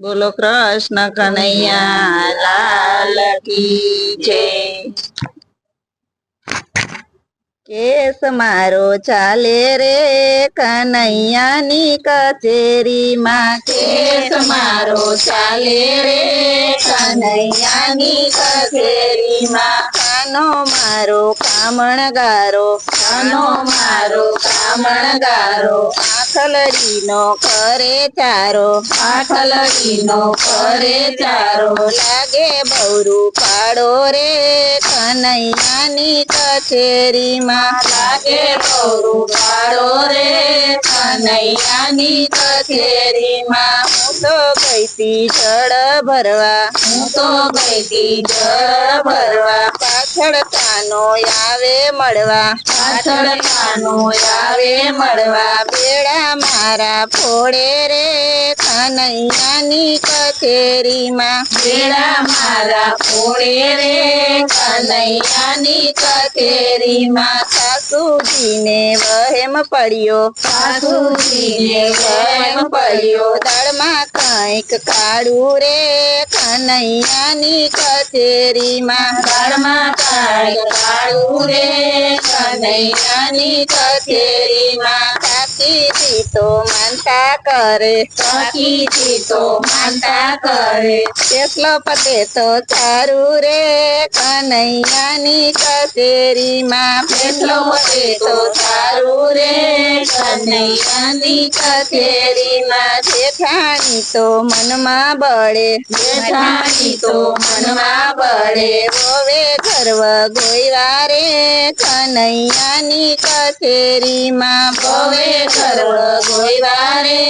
બોલો કૃષ્ણ કનૈયા, લાલ કી જય. કેસ મારો ચાલે રે કનૈયાની કચેરીમાં. કેસ મારો ચાલે રે કનૈયાની કચેરીમાં. કાનો મારો કામણગારો કાનો મારો કામણગારો આખલડીનો કરે ચારો પાટલડીનો કરે ચારો, લાગે બૌરું પાડો રે કનૈયાની કચેરીમાં લાગે બહુ રે. કનૈયાની કચેરીમાં હું તો ગઈતી જળ ભરવા. હું તો ગઈતી જળ ભરવા. પાછળ કાનો આવે મળવા. પાછળ કાનો આવે મળવા. બેડા મારા ફોડે રે કનૈયાની કચેરીમાં. બેડા મારા ફોડે રે કનૈયાની કચેરીમાં સાસુજીને વહેમ પડ્યો. સાસુજીને વહેમ પડ્યો. દાળમાં કંઈક કાળું રે કનૈયાની કચેરીમાં. દાળમાં કાળું કાળું રે કનૈયાની કચેરીમાં. સાચી તો માનતા કરે. સખીથી તો માનતા કરે. કેટલો પતે તો ચારું રે કનૈયાની કચેરીમાં કેટલો વધે તો સારું રે, કનૈયાની કચેરીમાં જેઠાણી તો મનમાં બળે, જેઠાણી તો મનમાં બળે, હોવે ગર્વ ગોયવા રે, કનૈયાની કચેરીમાં ગર્વ સર્વ ગોયવારે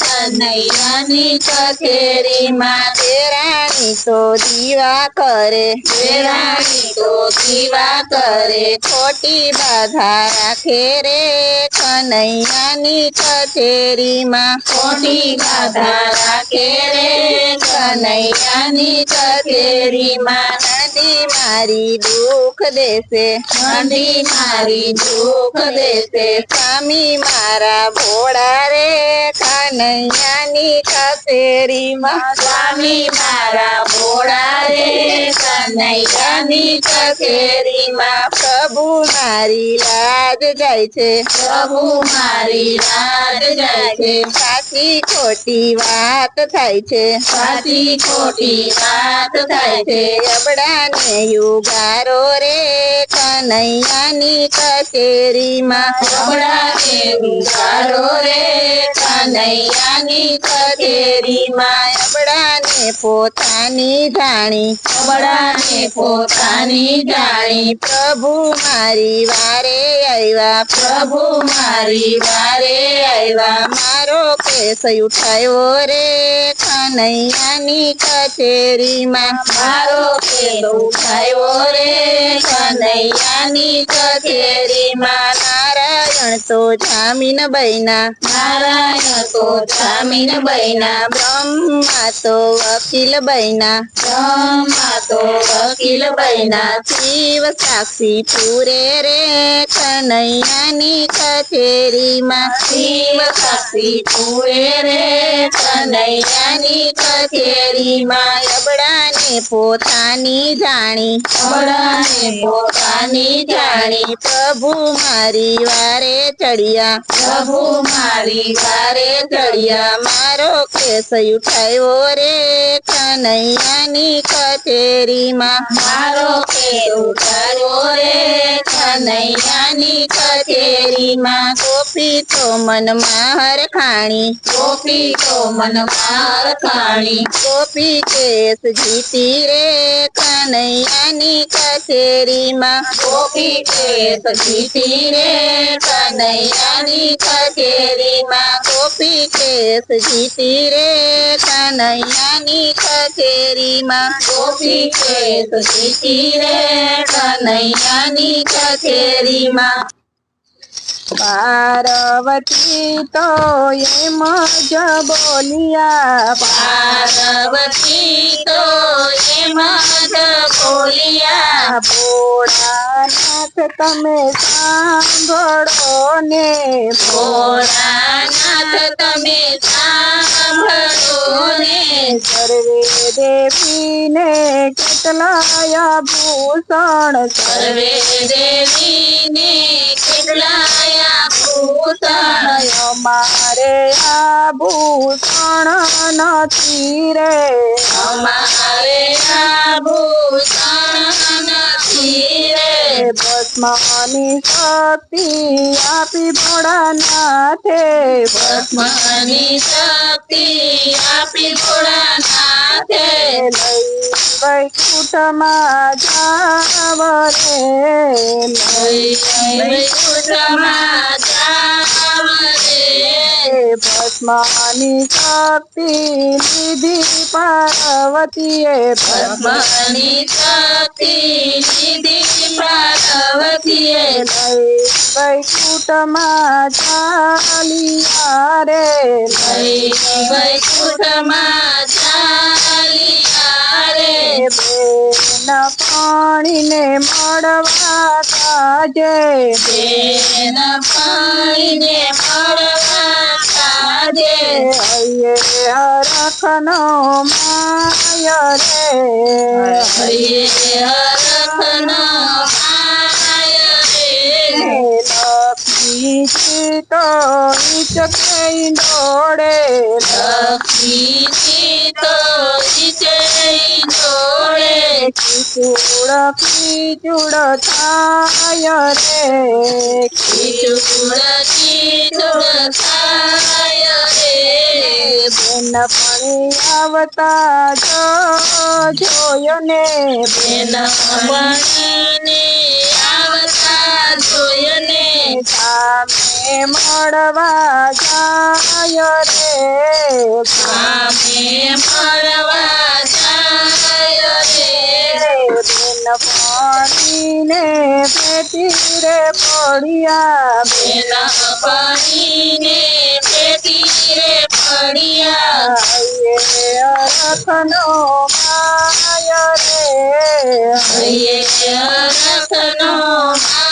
કનૈયાની કચેરીમાં તેરાણી તો દીવા કરે દેરાણી તો દીવા કરે. ખોટી બાધા રાખે રે કનૈયાની કચેરીમાં. ખોટી ગાધા રાખે રે કનૈયાની કચેરીમાં. નદી મારી દુઃખ દેશે. નદી મારી દુઃખ દેશે. સ્વામી મારા ભોળા રે કનૈયાની કચેરીમાં. સ્વામી મારા ભોળા રે કનૈયાની કચેરીમાં. પ્રભુ મારી લાજ જાય છે. પ્રભુ મારી રાજ જાય છે. સાચી ખોટી વાત થાય છે. સાચી ખોટી વાત થાય છે. અબડાને યુગારો રે કનૈયાની કચેરીમાં. કપડાને યુગારો રે કનૈયાની કચેરીમાં. અબડાને પોતાની જાણી. કપડાને પોતાની જાણી. પ્રભુ મારી વારે આવ્યા. પ્રભુ મારી વારે આવ્યા. મારો કેસ ઉઠાયો રે કનૈયાની કચેરીમાં. મારો કેસ ઉઠાયો રે કનૈયાની કચેરીમાં. નારાયણ તો જામીન બૈના નારાયણ તો જામીન બૈના બ્રહ્મા તો વકીલ બૈના બ્રહ્મા તો વકીલ બૈના શિવ સાક્ષી પૂરે રે કનૈયાની કચેરીમાં શિવ શક્તિ પૂરે રે કનૈયાની કચેરીમાં અબડાને પોતાની જાણી. અબડાને પોતાની જાણી. પ્રભુ મારી વારે ચડિયા. પ્રભુ મારી વારે ચડિયા. મારો કેસ ઉઠાયો રે કનૈયાની કચેરીમાં મારો કેસ ઉઠાયો રે કનૈયાની કચેરીમાં. ગોપી તો મનમાં હરખાણી ગોપી તો મનમાં રખાણી ગોપી કેસ જીતી રે કનૈયાની કચેરીમાં. ગોપી કેસ જીતી રે કનૈયાની કચેરીમાં. ગોપી કેસ જીતી રે કનૈયાની કચેરીમાં. ગોપી કેસ જીતી રે કનૈયાની કચેરીમાં પાર્વતી તો એમ જ બોલિયા પાર્વતી તો એમાં જ બોલિયા ભોળાનાથ તમે સાંભળો ને ભોળાનાથ તમે સાંભળો ને સર્વે દેવીને કેટલાય ભૂષણ સર્વે દેવીને કેટલાય ભૂષણ અમારે આભૂષણ નથી રે અમારે આભૂષણ નથી રે ભસ્માની શક્તિ આપી ભોળાનાથે, ભસ્માની શક્તિ આપી ભોળાનાથે. લઈ વૈકુંઠમાં જાવ રે વૈકુંઠમાં જાવ રે ભસ્મની શક્તિ લીધી પાર્વતીએ ભસ્માની શક્તિ લીધી પાર્વતીએ લઈ વૈકુંઠમાં રે લઈ વૈકુંઠમાં પાણીને મળવા કાજે. બેન પાણીને મળવા કાજે. હૈયે હરખનો માય રે. હૈયે હરખનો માય રે. લક્ષ્મીજી તો ઈચકે દોડે લક્ષ્મીજી તો વિજય જોડે કિચુડ કિચુડ થાય રે ખીચુડ ખીચુડ થાય રે બેન પાણી આવતા જો જોયો ને બેન પાણીને આવતા જોયને સામે મળવા જાય રે. સામે મળવા જાય રે. બેન પાણીને પેટી રે પડ્યા બેન પાણીને પેટી રે પડ્યા. અરખનો માય રે. રખનો માય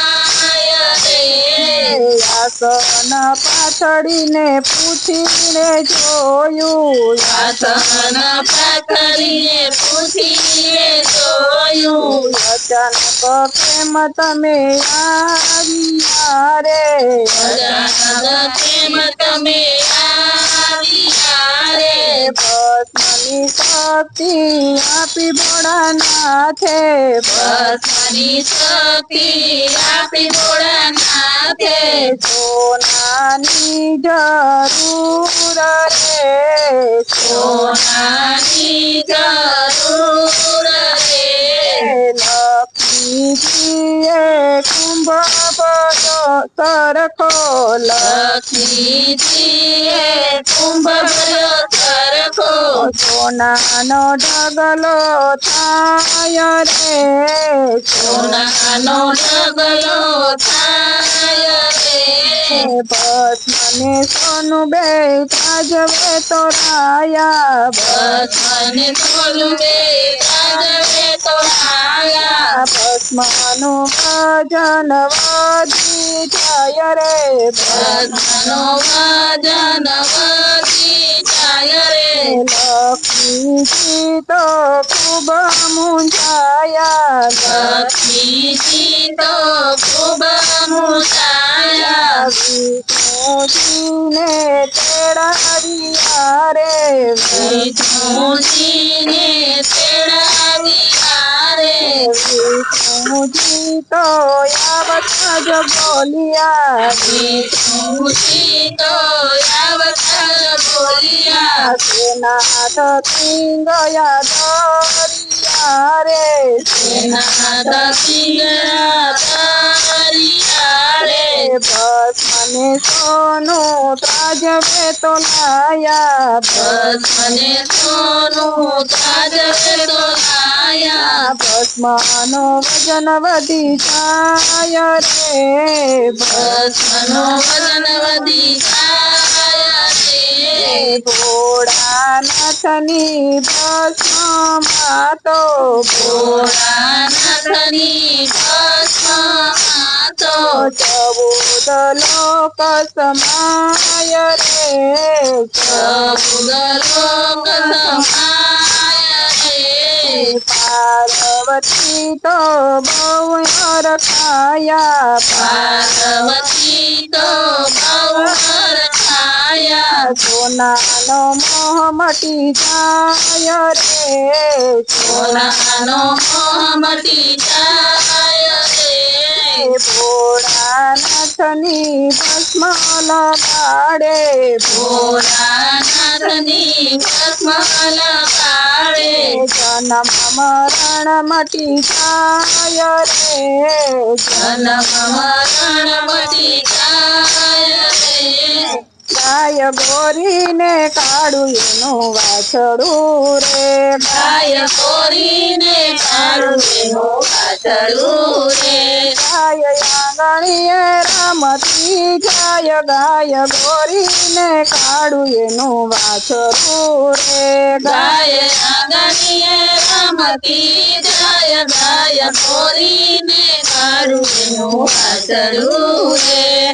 આસન પાથડીને પૂછીને જોયું. આસન પાથડીને પૂછીને જોયું. અચાનક કેમ તમે આવ્યા રે? અજાનક કેમ તમે આવ્યા રે ભસ્મની શક્તિ આપી ભોળાનાથે ભસ્મની શક્તિ આપી ભોળાનાથે. સોનાની જરૂર રે સોનાની જરૂર રે. લક્ષ્મીજીએ કુંભ સરખો લક્ષ્મીજીએ કુંભ Bye, everybody else. સરખો સોનાનો ઢગલો થાય રે. સોનાનો ઢગલો થાય રે. ભસ્મને સોનું બે તાજવે તો રાયા. બસ મને સોનું બે તાજવે તો રાયા. બસ મનો ભજન વાજી જાય રે. ભસ્મનો વજન વધી જાય રે લક્ષ્મીજી તો ખૂબ મૂંઝાયા લક્ષ્મીજી તો ખૂબ મૂંઝાયા વિષ્ણુજીને તેડાવ્યા રે વિષ્ણુજીને તેડાવ્યા মুদিত অবসাদ বলিয়া মুদিত অবসাদ বলিয়া সেনাথ তিঙ্গয়া দরিয়া রে সেনাথ তিঙ্গয়া રે ભસ્મને સોનું તાજવે તો લાયા. ભસ્મને સોનું તાજવે તો લાયા. વજન વધી જાય રે. ભસ્મનો વજન વધી જાય રે. તો ભોળાનાથની ભસ્મમાં તો ચૌદ લોક સમાય રે ચૌદ લોક સમાય રે પાર્વતી તો બહુ રખાયા પાર્વતી તો બહુ સોનાનો મોહ મટી જાય રે સોનાનો મોહ મટી જાય ભોળાનાથની ભસ્મ લગાડે ભોળાનાથની ભસ્મ લગાડે જન્મ મરણ મટી જાય રે જન્મ મરણ મટી જાય રે. ગાય ગોરીને કાળું એનું વાછડું રે. ગાય ગોરીને કાળું એનું પાછળું રે. ગાય આંગણીએ રમતી જાય ગાય ગોરીને કાળું એનું વાછડું રે. ગાય આંગણીએ રમતી જાય ગાય કોરીને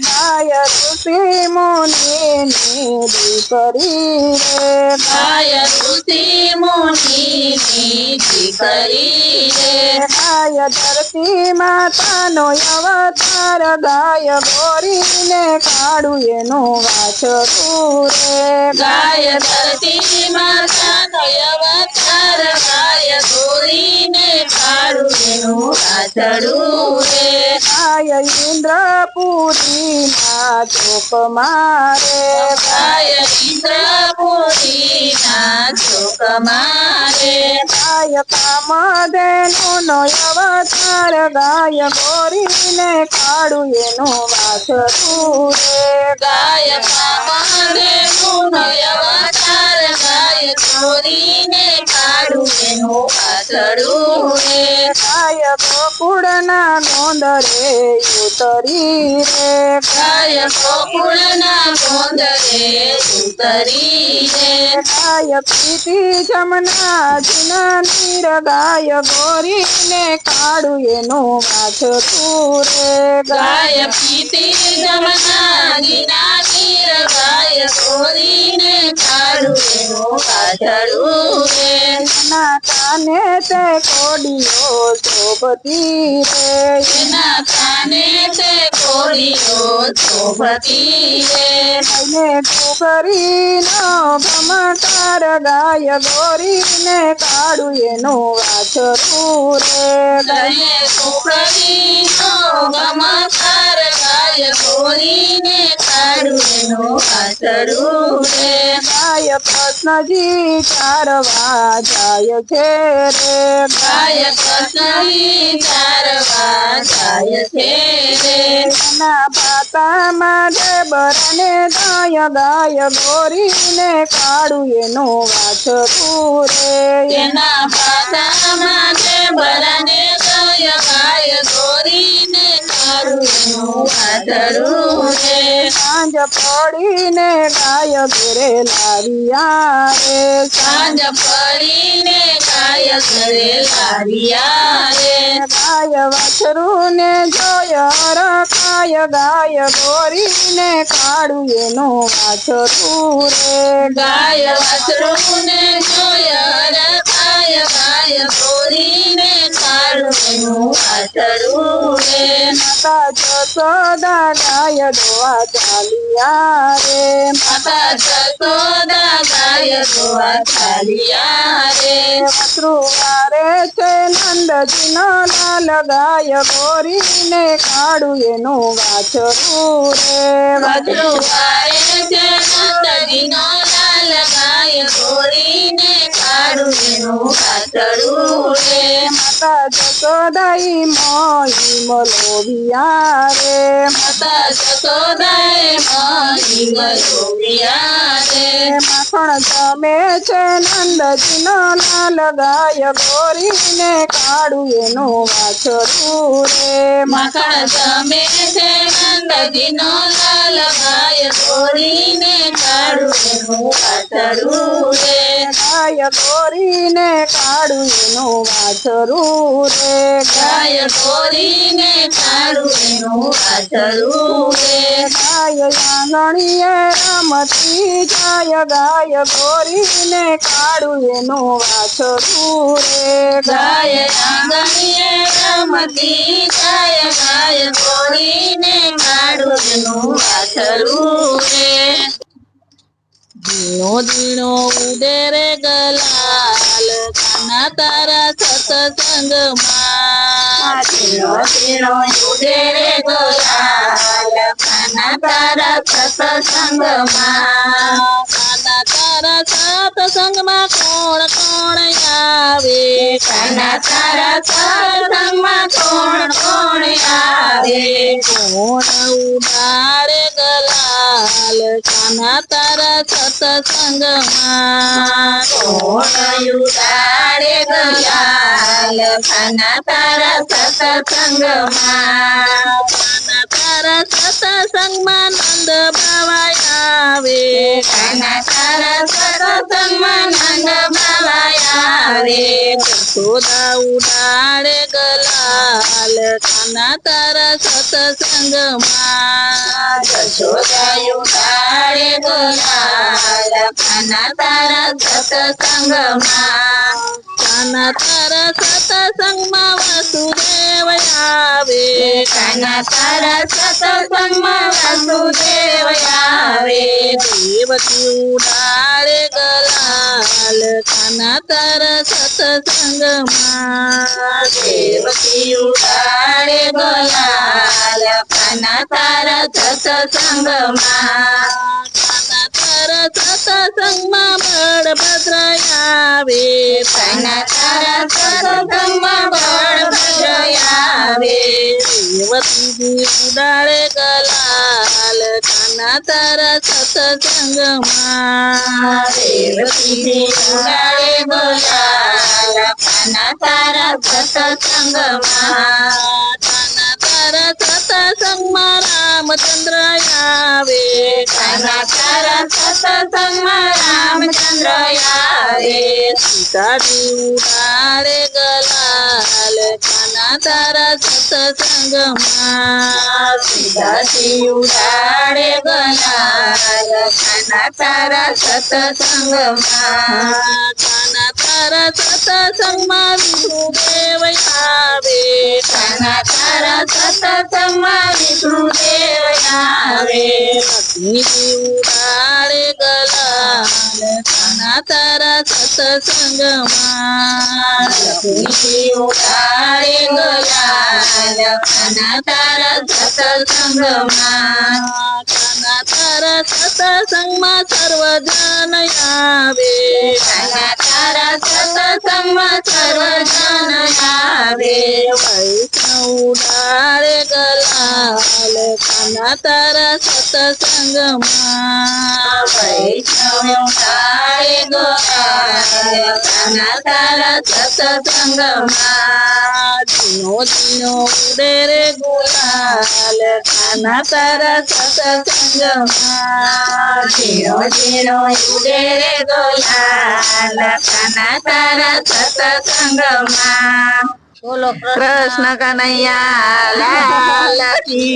ગાય ઋષિ મુનિની દીકરી રે ગાય ઋષિ મુનિની દીકરી રે ગાય ધરતી માતાનો અવતાર ગાય ગોરીને કાળું એનું વાછડું રે ગાય ધરતી માતાનો અવતાર ગાય ગોરીને કાળું એનું પાછળું રે ગાય ઇન્દ્રપુરી ના ચોક મારે ઇન્દ્રપુરી ના ચોક મારે ગાય કામદે નો અવતાર ગાય ગોરીને કાળું એનું વાસ રે ગાય કામને નો અવતાર ગાય ગોરીને કાળું એનું વાસ રે ગાય ગોકુળના ગોંદરે ઉતરી રે. ગાય ગોકુળના કોંદરે ઉતરી રે ગાય પ્રીતિ જમના જુના નીર ગાય ગોરીને કાળું એનું વાછડું રે. ગાય પ્રીતિ જમના જુના નીર ગાય ગોરીને કાળું એનું રે. ના કાને તે કોડીઓ શોભતી રે. ના કાને તે કોડીઓ શોભતી રે. ને ડુગરીનો ભમકાર ગાય ગોરીને કાળું એનું વાછડું રે. ગયે કુકડીનો ગમકાર ગાય એનું પાછળું રે ગાય કૃષ્ણજી ચારવા જાય છે રે. ગાય કૃષ્ણની ચારવા જાય છે રે. ના પાતામાં ડેબરને ગાય ગાય ગોરીને કાળું એનો વાછડું રે. તેના પાતા તે બરાને એનું રે સાંજ પડીને ગાય ઘરે લાવ્યા રે સાંજ પડીને ગાય ઘરે લાવ્યા રે ગાય વાછરું ને જોય રખાય ગાય ગોરીને કાળું એનું વાછરું રે. ગાય વાછરુને જોય રખાય ગાય ગોરીને કાળું એનું પાછળું રે માતા દોવા ચાલિયા રે માતા જસોદા ગાય દોવા ચાલ્યા રે વારે છે નંદજીનો લાલ ગાય ગોરીને કાળું એનું વાછરું રે. ગાય છે નંદજીનો લાલ ગાય ગોરીને કાળું એનું પાછળું રે માતા જસોદાઈ મોઈ મલોવિયા રે માતા જસોદાએ મારી ગયોવિયા રે માખણ જમે છે નંદજીનો લાલ ગાય ગોરીને કાળું એનું રે માખણ જમે છે નંદજીનો લાલ ગાય ગોરીને કાળું એનું પાછળું રે. ગાય ગોરીને કાઢું એનું વાછરું રે. ગાય ગોરીને કાઢું એનું વાછરું રે. ગાય આંગણીએ રમતી જાય ગાય ગોરીને કાઢું એનું વાછરું રે. ગાય આંગણીએ રમતી જાય ગાય ગોરીને કાઢું એનું ઝીણો દીણો ઉદેરે ગલાલ, કાના તારા સત્સંગમાં ઝીણો ઝીણો ઉડે રે ગલાલ, કાના તારા સત્સંગમાં કાના તારા સત્સંગમાં કોણ કોણ આવે? કાના તારા સત્સંગમાં કોણ કોણ આવે? કોણ ઉડાડે ગલાલ કાના તારા સત્સંગમાં કોણ ઉડાડે ગલાલ કાના તારા સત્સંગમાં કાના તારા સત્સંગમાં નંદ બાવાય આવે કાના તારા સત્સંગમાં નંદ બાવાય આવે યશોદા ઉડાડે ગલાલ કાના તારા સત્સંગમાં યશોદા ઉડાડે ગલાલ કાના તારા સત્સંગમાં વસુદેવ આવે દેવકી ઉડાડે ગલાલ કાના તારા સત્સંગમાં દેવકી ઉડાડે ગલાલ કાના તારા સત્સંગમાં કાના તારા સત્સંગમાં બળભદ્ર આવે કાના તારા સત્સંગમાં બળભદ્ર આવે દેવતી ઉડાડે ગલાલ કાના તારા સત્સંગમાં દેવતી ઉડાડે ગલાલ કાના તારા સત્સંગમાં કાના તારા સત્સંગમાં રામચંદ્ર આવે કાના તારા સત્સંગમાં રામચંદ્ર આવે સીતાજી ઉડાડે ગલાલ કાના તારા સત્સંગમાં સીતાજી ઉડાડે ગલાલ કાના તારા સત્સંગમાં કાના તારા સત્સંગમાં વિષ્ણુદેવ આવે કાના તારા સત્સંગમાં વિષ્ણુદેવ આવે લક્ષ્મીજી ઉડાડે ગલાલ કાના તારા સત્સંગમાં લક્ષ્મીજી ઉડાડે ગલાલ કાના તારા સત્સંગમાં કાના તારા સત્સંગમાં સર્વજન તારા સતસંગમાં વૈષ્ણવ ઉડાડે ગલાલ કાના તારા સત્સંગમાં ઝીણો ઝીણો ઉડે રે ગુલાલ કાના તારા સતસંગમાં ઝીણો ઝીણો ઉડે રે તારા સતસંગમાં બોલો કૃષ્ણ કનૈયા લાલ કી